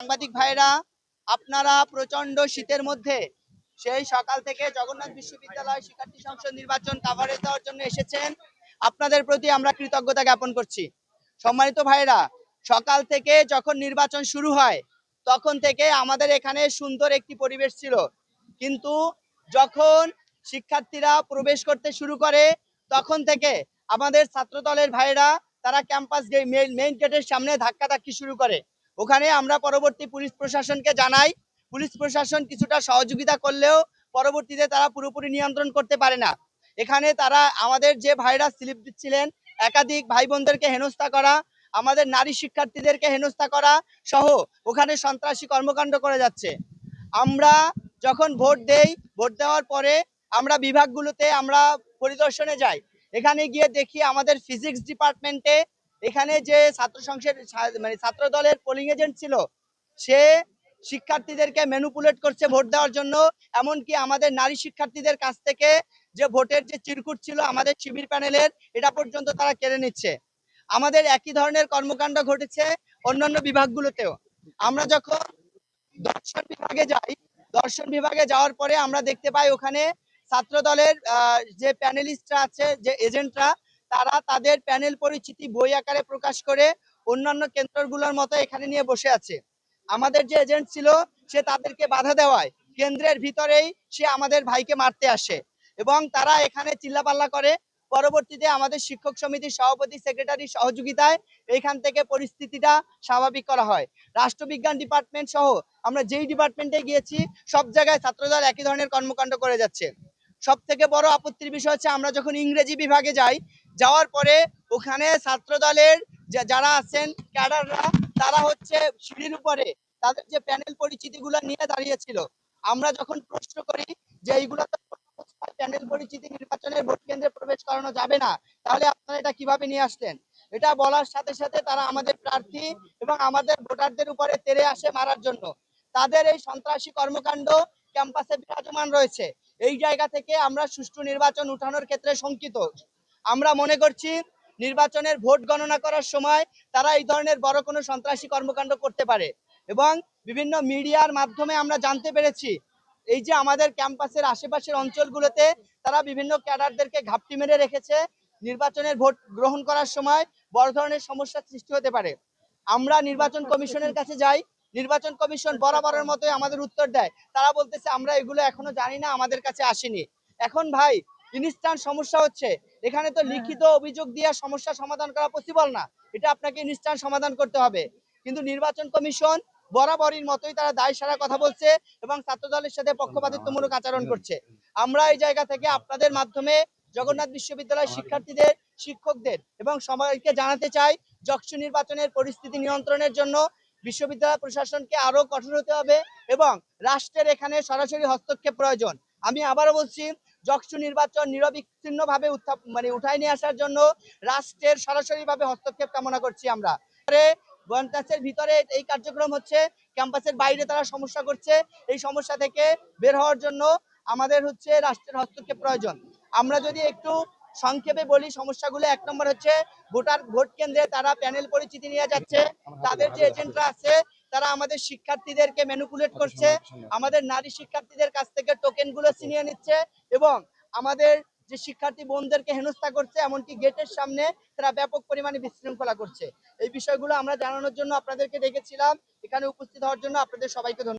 সাংবাদিক ভাইরা, আপনারা প্রচণ্ড শীতের মধ্যে সেই সকাল থেকে জগন্নাথ বিশ্ববিদ্যালয় শিক্ষার্থী সংসদ নির্বাচন কাভারেজ দেওয়ার জন্য এসেছেন। আপনাদের প্রতি আমরা কৃতজ্ঞতা জ্ঞাপন করছি। সম্মানিত ভাইরা, সকাল থেকে যখন নির্বাচন শুরু হয়, তখন থেকে আমাদের এখানে সুন্দর একটি পরিবেশ ছিল। কিন্তু যখন শিক্ষার্থীরা প্রবেশ করতে শুরু করে, তখন থেকে আমাদের ছাত্রদলের ভাইরা, তারা ক্যাম্পাস মেইন গেটের সামনে ধাক্কা ধাক্কাধাক্কি শুরু করে। ওখানে আমরা পরবর্তী পুলিশ প্রশাসনকে জানাই। পুলিশ প্রশাসন কিছুটা সহযোগিতা করলেও পরবর্তীতে তারা পুরোপুরি নিয়ন্ত্রণ করতে পারে না। এখানে তারা আমাদের যে ভাইরা স্লিপ দিচ্ছিলেন, একাধিক ভাই বোনদেরকে হেনস্থা করা, আমাদের নারী শিক্ষার্থীদেরকে হেনস্থা করা সহ ওখানে সন্ত্রাসী কর্মকাণ্ড করে যাচ্ছে। আমরা যখন ভোট দেই, ভোট দেওয়ার পরে আমরা বিভাগগুলোতে আমরা পরিদর্শনে যাই। এখানে গিয়ে দেখি আমাদের ফিজিক্স ডিপার্টমেন্টে এখানে যে ছাত্র সংসদ মানে ছাত্র দলের পোলিং এজেন্ট ছিল, সে শিক্ষার্থীদেরকে ম্যানুপুলেট করছে ভোট দেওয়ার জন্য, এমনকি আমাদের নারী শিক্ষার্থীদের কাছ থেকে যে ভোটের যে চিরকুট ছিল আমাদের শিবির প্যানেলের, এটা পর্যন্ত তারা কেড়ে নিচ্ছে। আমাদের একই ধরনের কর্মকাণ্ড ঘটেছে অন্যান্য বিভাগগুলোতেও। আমরা যখন দর্শন বিভাগে যাই, দর্শন বিভাগে যাওয়ার পরে আমরা দেখতে পাই ওখানে ছাত্র দলের যে প্যানেলিস্টরা আছে, যে এজেন্টরা তারা তাদের প্যানেল পরিচিতি বই আকারে প্রকাশ করে অন্যান্য কেন্দ্রগুলোর মতো এখানে নিয়ে বসে আছে। আমাদের যে এজেন্ট ছিল, সে তাদেরকে বাধা দেওয়ায় কেন্দ্রের ভিতরেই সে আমাদের ভাইকে মারতে আসে এবং তারা এখানে চিল্লাপাল্লা করে। পরবর্তীতে আমাদের শিক্ষক সমিতির সভাপতি, সেক্রেটারি সহযোগিতায় এখান থেকে পরিস্থিতিটা স্বাভাবিক করা হয়। রাষ্ট্রবিজ্ঞান ডিপার্টমেন্ট সহ আমরা যেই ডিপার্টমেন্টে গিয়েছি, সব জায়গায় ছাত্রদল একই ধরনের কর্মকাণ্ড করে যাচ্ছে। সব থেকে বড় আপত্তির বিষয় হচ্ছে, আমরা যখন ইংরেজি বিভাগে যাই যাওয়ার পরে ওখানে ছাত্রদলের যা- যারা আছেন, ক্যাডাররা, তারা হচ্ছে সিঁড়ির উপরে তাদের যে প্যানেল পরিচিতিগুলো নিয়ে দাঁড়িয়েছিল। আমরা যখন প্রশ্ন করি যে এইগুলো তো প্যানেল পরিচিতি নির্বাচনের ভোট কেন্দ্রে প্রবেশ করানো যাবে না, তাহলে আপনারা এটা কীভাবে নিয়ে আসলেন? এটা বলার সাথে সাথে তারা আমাদের প্রার্থী এবং আমাদের ভোটারদের উপরে তেড়ে আসে মারার জন্য। তাদের এই সন্ত্রাসী কর্মকাণ্ড ক্যাম্পাসে বিরাজমান রয়েছে। এই জায়গা থেকে আমরা সুষ্ঠু নির্বাচন উঠানোর ক্ষেত্রে শঙ্কিত। আমরা মনে করছি নির্বাচনের ভোট গণনা করার সময় তারা এই ধরনের বড় কোনো সন্ত্রাসী কর্মকাণ্ড করতে পারে এবং বিভিন্ন মিডিয়ার মাধ্যমে আমরা জানতে পেরেছি এই যে আমাদের ক্যাম্পাসের আশেপাশের অঞ্চলগুলোতে তারা বিভিন্ন ক্যাডারদেরকে ঘাপটি মেরে রেখেছে নির্বাচনের ভোট গ্রহণ করার সময় বড় ধরনের সমস্যার সৃষ্টি হতে পারে। আমরা নির্বাচন কমিশনের কাছে যাই, নির্বাচন কমিশন বরাবরের মতোই আমাদের উত্তর দেয়। তারা বলতেছে, আমরা এগুলো এখনও জানি না, আমাদের কাছে আসেনি। এখন ভাই, ইনস্ট্যান্ট সমস্যা হচ্ছে এখানে তো লিখিত অভিযোগ দিয়ে সমস্যা সমাধান করা পসিবল না। এটা আপনাকে ইনস্ট্যান্ট সমাধান করতে হবে। কিন্তু নির্বাচন কমিশন বরাবরের মতোই তারা দায় সারা কথা বলছে এবং ছাত্র দলের সাথে পক্ষপাতিত্বমূলক আচরণ করছে। আমরা এই জায়গা থেকে আপনাদের মাধ্যমে জগন্নাথ বিশ্ববিদ্যালয়ের শিক্ষার্থীদের শিক্ষকদের এবং সবাইকে জানাতে চাই যক্ষু নির্বাচনের পরিস্থিতি নিয়ন্ত্রণের জন্য বিশ্ববিদ্যালয় প্রশাসনকে আরও কঠোর হতে হবে এবং রাষ্ট্রের এখানে সরাসরি হস্তক্ষেপ প্রয়োজন। আমি আবারও বলছি যক্ষু নির্বাচন নিরবিচ্ছিন্ন ভাবে মানে উঠায় নিয়ে আসার জন্য রাষ্ট্রের সরাসরি ভাবে হস্তক্ষেপ কামনা করছি আমরা। ক্যাম্পাসের ভিতরে এই কার্যক্রম হচ্ছে, ক্যাম্পাসের বাইরে তারা সমস্যা করছে, এই সমস্যা থেকে বের হওয়ার জন্য আমাদের হচ্ছে রাষ্ট্রের হস্তক্ষেপ প্রয়োজন। আমরা যদি একটু সংক্ষেপে বলি, সমস্যাগুলো এক নম্বর হচ্ছে ভোটার ভোট কেন্দ্রে তারা প্যানেল পরিচিতি নিয়ে যাচ্ছে। তাদের যে এজেন্টরা আছে, তারা আমাদের শিক্ষার্থীদেরকে ম্যানুপুলেট করছে। আমাদের নারী শিক্ষার্থীদের কাছ থেকে টোকেনগুলো ছিনিয়ে নিচ্ছে এবং আমাদের যে শিক্ষার্থী বোনদেরকে হেনস্থা করছে, এমনকি গেটের সামনে তারা ব্যাপক পরিমাণে বিশৃঙ্খলা করছে। এই বিষয়গুলো আমরা জানানোর জন্য আপনাদেরকে ডেকেছিলাম। এখানে উপস্থিত হওয়ার জন্য আপনাদের সবাইকে ধন্যবাদ।